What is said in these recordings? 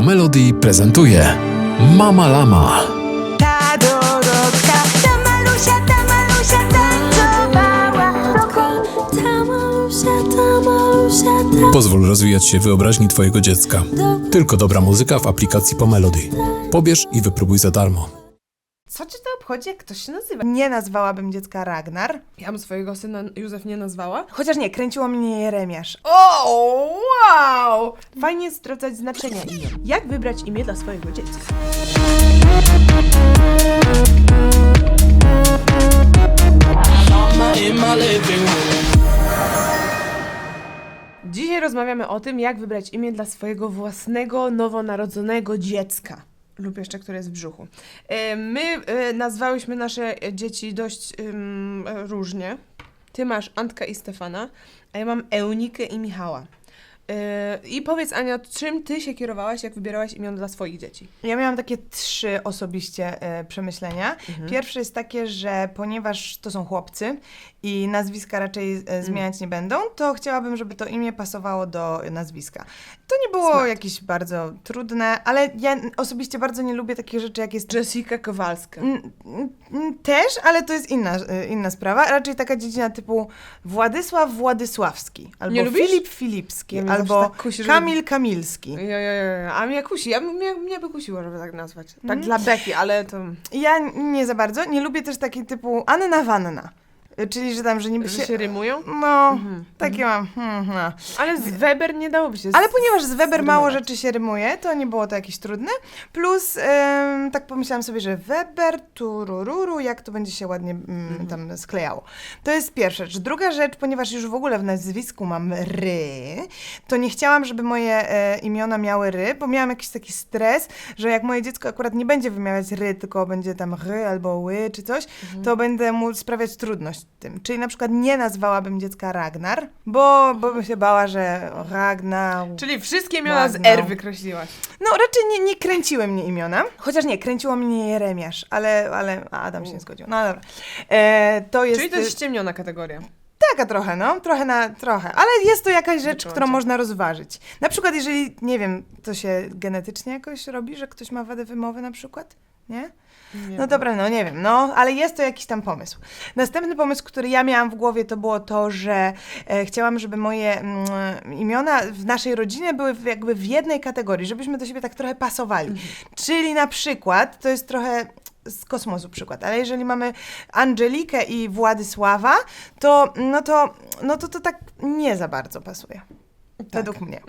Pomelody prezentuje Mama Lama. Ta Dorotka, ta Malusia, ta Malusia tańcowała Ta malusia, ta malusia, ta Pozwól rozwijać się wyobraźni Twojego dziecka. Tylko dobra muzyka w aplikacji Pomelody. Pobierz i wypróbuj za darmo. Co obchodzi, jak ktoś się nazywa? Nie nazwałabym dziecka Ragnar, Ja bym swojego syna Józef nie nazwała. chociaż nie, kręciło mnie Jeremiasz. O, wow! Fajnie jest sprawdzać znaczenia imion. Jak wybrać imię dla swojego dziecka? Dzisiaj rozmawiamy o tym, jak wybrać imię dla swojego własnego, nowonarodzonego dziecka. Lub jeszcze, które jest w brzuchu. E, My e, nazwałyśmy nasze dzieci dość różnie. Ty masz Antka i Stefana, a ja mam Eunikę i Michała. E, I powiedz, Ania, czym ty się kierowałaś, jak wybierałaś imion dla swoich dzieci? Ja miałam takie trzy osobiście e, przemyślenia. Pierwsze jest takie, że ponieważ to są chłopcy i nazwiska raczej e, zmieniać nie będą, to chciałabym, żeby to imię pasowało do nazwiska. To nie było Smart. jakieś bardzo trudne, ale ja osobiście bardzo nie lubię takich rzeczy, jak jest Jessica Kowalska. Mm, mm, mm, Też, ale to jest inna, y, inna sprawa. Raczej taka dziedzina typu Władysław Władysławski, albo Nie lubisz? Filip Filipski, Ja mnie albo tak kusi, żeby- Kamil Kamilski. Ja, ja, ja. A mnie kusi, ja, mnie, mnie by kusiło, żeby tak nazwać. Tak Mhm. dla Beki, ale to... Ja nie za bardzo. Nie lubię też takiej typu Anna Wanna. Czyli, że tam, że niby się... się rymują? No, Mhm. takie mam. Hmm, no. Ale z Weber nie dałoby się Ale ponieważ z Weber mało rzeczy się rymuje, to nie było to jakieś trudne. Plus em, tak pomyślałam sobie, że Weber, turururu, jak to będzie się ładnie mm, Mhm. tam sklejało. To jest pierwsza rzecz. Druga rzecz, ponieważ już w ogóle w nazwisku mam ry, to nie chciałam, żeby moje e, imiona miały ry, bo miałam jakiś taki stres, że jak moje dziecko akurat nie będzie wymawiać ry, tylko będzie tam ry albo ły czy coś, Mhm. to będę mu sprawiać trudność tym. Czyli na przykład nie nazwałabym dziecka Ragnar, bo, bo bym się bała, że Ragnar... Czyli wszystkie imiona z Ładno. R wykreśliłaś. No raczej nie, nie kręciły mnie imiona, chociaż nie, kręciło mnie Jeremiasz, ale, ale Adam się nie zgodził. No dobra. E, to jest, Czyli to jest ściemniona kategoria. taka trochę, no, trochę na trochę, ale jest to jakaś rzecz, którą można rozważyć. Na przykład jeżeli, nie wiem, to się genetycznie jakoś robi, że ktoś ma wadę wymowy na przykład, nie? Nie No dobra, no nie wiem, no, ale jest to jakiś tam pomysł. Następny pomysł, który ja miałam w głowie, to było to, że e, chciałam, żeby moje mm, imiona w naszej rodzinie były w, jakby w jednej kategorii, żebyśmy do siebie tak trochę pasowali. Czyli na przykład, to jest trochę z kosmosu przykład, ale jeżeli mamy Angelikę i Władysława, to no to, no to, to tak nie za bardzo pasuje. Według mnie.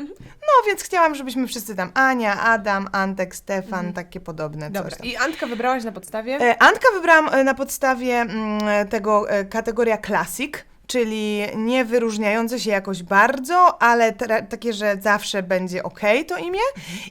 No więc chciałam, żebyśmy wszyscy tam Ania, Adam, Antek, Stefan, takie podobne Dobra, i Antka wybrałaś na podstawie? E, Antka wybrałam e, na podstawie mm, tego e, kategoria Classic, czyli nie wyróżniające się jakoś bardzo, ale takie, że zawsze będzie ok to imię.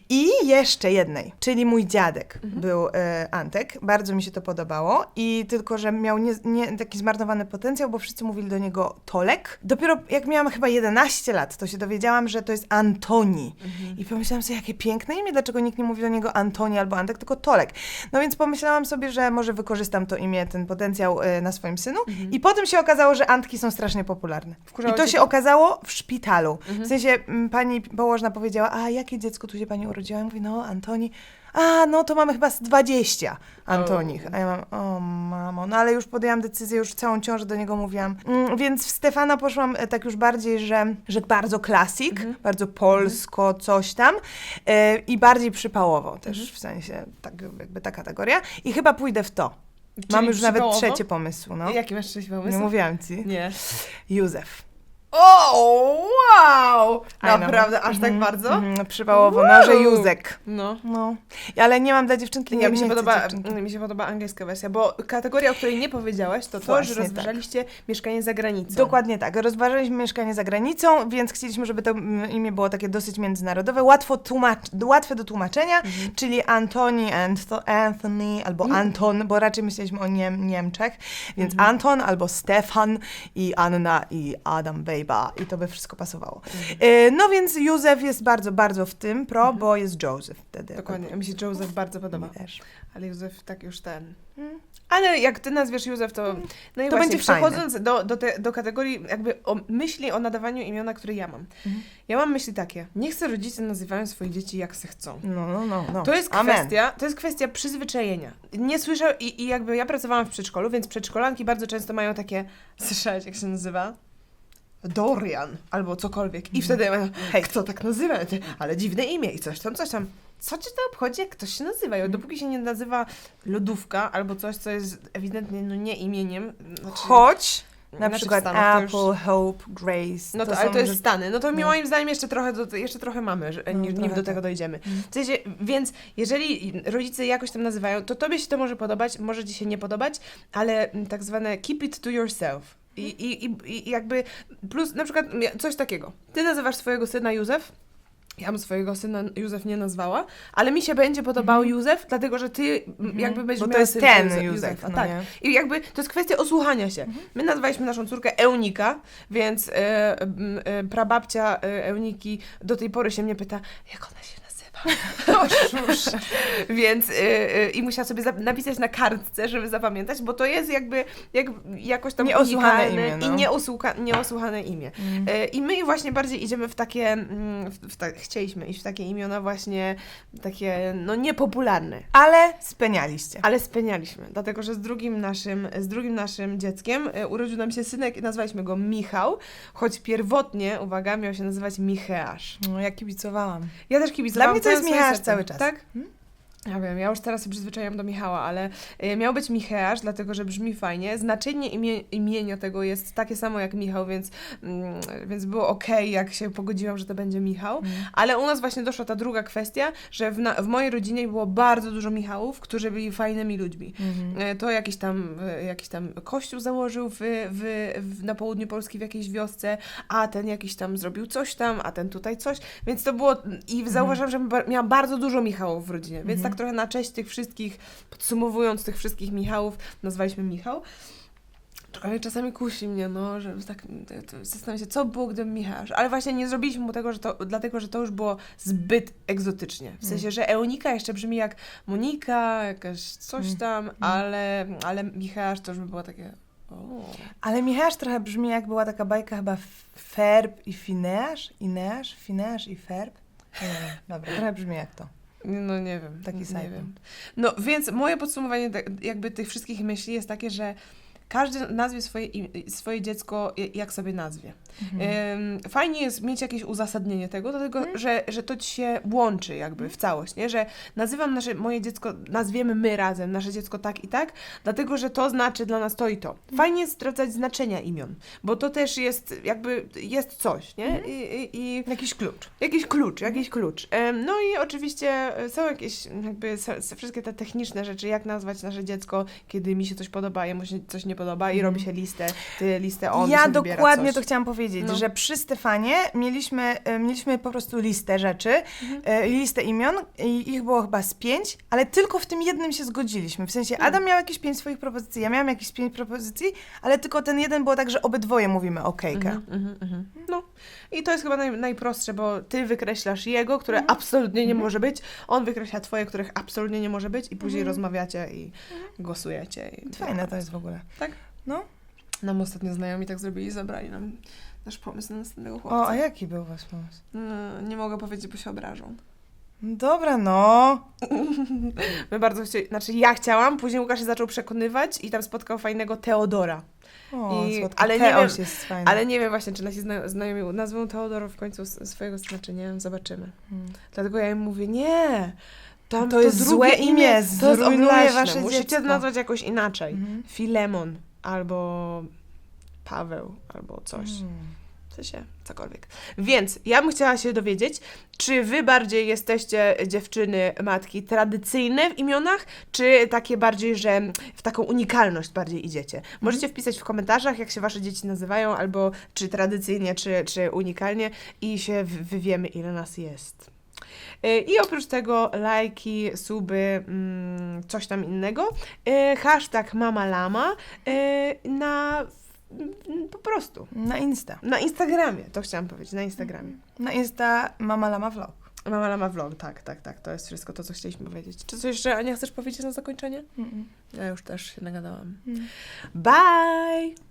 I jeszcze jednej, czyli mój dziadek był e, Antek. Bardzo mi się to podobało i tylko, że miał nie, nie, taki zmarnowany potencjał, bo wszyscy mówili do niego Tolek. Dopiero jak miałam chyba 11 lat, to się dowiedziałam, że to jest Antoni. I pomyślałam sobie, jakie piękne imię, dlaczego nikt nie mówi do niego Antoni albo Antek, tylko Tolek. No więc pomyślałam sobie, że może wykorzystam to imię, ten potencjał e, na swoim synu. I potem się okazało, że Antki są strasznie popularne. Wkurzało I to cię się to? okazało w szpitalu. W sensie m, pani położna powiedziała, a jakie dziecko tu się pani urodziła? Ja mówię, no Antoni. A, no to mamy chyba z 20 Antonich. A ja mam, o mamo, no ale już podjęłam decyzję, już całą ciążę do niego mówiłam. Mm, więc w Stefana poszłam e, tak już bardziej, że, że bardzo klasik, bardzo polsko, coś tam e, i bardziej przypałowo też, w sensie tak, jakby ta kategoria. I chyba pójdę w to. Mam już nawet przypałowo? trzeci pomysł, no. Jaki masz trzeci pomysł? Nie mówiłam ci. Nie. Józef. O, wow! Know. Naprawdę, aż tak bardzo? Mhm, przypałowo, no, Wow. Józek. No. No, ale nie mam dla dziewczynki, nie, Ja mi się, nie chcę podoba, dziewczynki. mi się podoba angielska wersja, bo kategoria, o której nie powiedziałaś, to to, Właśnie że tak. rozważaliście mieszkanie za granicą. Dokładnie tak. Rozważaliśmy mieszkanie za granicą, więc chcieliśmy, żeby to mm, imię było takie dosyć międzynarodowe, łatwo tłumacz, łatwe do tłumaczenia, Mhm. czyli Antoni, Anto, Anthony albo Mm. Anton, bo raczej myśleliśmy o Niem, Niemczech, więc Mhm. Anton albo Stefan i Anna i Adam I to by wszystko pasowało. Mhm. E, No więc Józef jest bardzo, bardzo w tym pro, bo jest Józef wtedy. Dokładnie, mi się Joseph bardzo podoba, Mi też. ale Józef tak już ten... Mm. Ale jak ty nazwiesz Józef, to, no i To właśnie, będzie fajne. przechodząc do, do, te, do kategorii jakby o myśli o nadawaniu imiona, które ja mam. Mhm. Ja mam myśli takie, niech se rodzice nazywają swoich dzieci jak se chcą. No, no, no. no. To jest Amen. kwestia, to jest kwestia przyzwyczajenia. Nie słyszę i, i jakby ja pracowałam w przedszkolu, więc przedszkolanki bardzo często mają takie, słyszałeś jak się nazywa? Dorian albo cokolwiek. I wtedy mają, hej, kto tak nazywa? Ale dziwne imię i coś tam, coś tam. Co cię to obchodzi, jak ktoś się nazywa? I dopóki się nie nazywa lodówka albo coś, co jest ewidentnie no, nie imieniem. Znaczy, Choć na przykład Stanach to Apple, już- Hope, Grace. No to, są ale to jest Stany. No to mi no. moim zdaniem jeszcze trochę, do, jeszcze trochę mamy, że, No, nim, trochę do tego tak. dojdziemy. W sensie, więc jeżeli rodzice jakoś tam nazywają, to tobie się to może podobać, może ci się nie podobać, ale tak zwane keep it to yourself. I, i, i, I jakby plus na przykład coś takiego. Ty nazywasz swojego syna Józef, ja bym swojego syna Józef nie nazwała, ale mi się będzie podobał Józef, dlatego że ty m, jakby będziesz Bo to jest ten Józe- Józef, Józefa, no tak. nie? I jakby to jest kwestia osłuchania się. My nazwaliśmy naszą córkę Eunika, więc e, e, prababcia e, Euniki do tej pory się mnie pyta, jak ona się. Więc e, e, i musiała sobie napisać na kartce, żeby zapamiętać, bo to jest jakby jak, jakoś tam Nieosłuchane imię, no. i nieosłucha, nieosłuchane imię. E, I my właśnie bardziej idziemy w takie, mm, w, w ta, chcieliśmy iść w takie imiona właśnie takie, no niepopularne. Ale spenialiście. Ale spenialiśmy, dlatego że z drugim naszym, z drugim naszym dzieckiem e, urodził nam się synek i nazwaliśmy go Michał, choć pierwotnie, uwaga, miał się nazywać Micheasz. No, ja kibicowałam. Ja też kibicowałam. Dla mnie to jest swoim Micheasz sercem. cały czas. Tak? Hmm? Ja wiem, ja już teraz się przyzwyczaiłam do Michała, ale e, miał być Micheasz, dlatego że brzmi fajnie. Znaczenie imie, imienia tego jest takie samo jak Michał, więc, mm, więc było okej, jak się pogodziłam, że to będzie Michał. Mm. Ale u nas właśnie doszła ta druga kwestia, że w, na, w mojej rodzinie było bardzo dużo Michałów, którzy byli fajnymi ludźmi. Mhm. E, To jakiś tam, e, jakiś tam kościół założył w, w, w, na południu Polski w jakiejś wiosce, a ten jakiś tam zrobił coś tam, a ten tutaj coś. Więc to było. I zauważyłam, że ba- miałam bardzo dużo Michałów w rodzinie. Więc tak trochę na cześć tych wszystkich, podsumowując tych wszystkich Michałów, nazwaliśmy Michał. Ale czasami kusi mnie, no, że tak zastanawiam się, co było, gdybym Michał. Ale właśnie nie zrobiliśmy mu tego, że to, dlatego, że to już było zbyt egzotycznie. W sensie, że Eunika jeszcze brzmi jak Monika, jakaś coś tam, ale, ale Michał to już by było takie. O. Ale Michałasz trochę brzmi jak była taka bajka chyba Ferb i Fineasz, Ineasz, Fineasz i Ferb. Nie wiem, dobra, trochę brzmi jak to. No nie wiem, Taki nie wiem. No więc moje podsumowanie tak- jakby tych wszystkich myśli jest takie, że każdy nazwie swoje, swoje dziecko jak sobie nazwie. Ym, Fajnie jest mieć jakieś uzasadnienie tego, dlatego że, że to ci się łączy jakby w całość, nie? Że nazywam nasze, moje dziecko, nazwiemy my razem nasze dziecko tak i tak, dlatego że to znaczy dla nas to i to. Fajnie jest sprawdzać znaczenia imion, bo to też jest jakby, jest coś, nie? I, i, i Jakiś klucz. Jakiś klucz, jakiś klucz. No i oczywiście e, są jakieś jakby wszystkie te techniczne rzeczy, jak nazwać nasze dziecko, kiedy mi się coś podoba, jemu się coś nie podoba i robi się listę, ty listę on ja dokładnie to chciałam powiedzieć, No. że przy Stefanie mieliśmy, e, mieliśmy po prostu listę rzeczy, Mhm. e, listę imion i ich było chyba z pięć, ale tylko w tym jednym się zgodziliśmy. W sensie. Adam miał jakieś pięć swoich propozycji, ja miałam jakieś pięć propozycji, ale tylko ten jeden było tak, że obydwoje mówimy okejka. Mhm, mhm, mhm. No i to jest chyba naj, najprostsze, bo ty wykreślasz jego, które Mhm. absolutnie nie może być, on wykreśla twoje, których absolutnie nie może być i później Mhm. rozmawiacie i głosujecie. I Fajne to jest w ogóle. Tak? No. Nam ostatnio znajomi tak zrobili, zabrali nam nasz pomysł na następnego chłopca. O, a jaki był wasz pomysł? No, nie mogę powiedzieć, bo się obrażą. Dobra, no. My bardzo chcieli, znaczy ja chciałam, później Łukasz się zaczął przekonywać i tam spotkał fajnego Teodora. O, I- ale nie Teoś wiem- jest fajny. Ale nie wiem właśnie, czy nasi zna- znajomi nazwą Teodora w końcu swojego nie, zobaczymy. Hmm. Dlatego ja im mówię, nie, tam To jest drugie złe imię, to jest zrujnuje wasze musicie dziecko. nazwać jakoś inaczej. Mhm. Filemon, albo Paweł, albo coś. Mm. W sensie, cokolwiek. Więc ja bym chciała się dowiedzieć, czy wy bardziej jesteście dziewczyny, matki tradycyjne w imionach, czy takie bardziej, że w taką unikalność bardziej idziecie? Możecie wpisać w komentarzach, jak się wasze dzieci nazywają, albo czy tradycyjnie, czy, czy unikalnie i się wywiemy, ile nas jest. Y, I oprócz tego lajki, suby, mm, coś tam innego. Y, Hashtag Mama Lama y, na po prostu. Na Insta. Na Instagramie, to chciałam powiedzieć, na Instagramie. Na Insta Mama Lama Vlog. Mama Lama Vlog, tak, tak, tak. To jest wszystko to, co chcieliśmy powiedzieć. Czy coś jeszcze, Ania, chcesz powiedzieć na zakończenie? Mm-mm. Ja już też się nagadałam. Mm. Bye!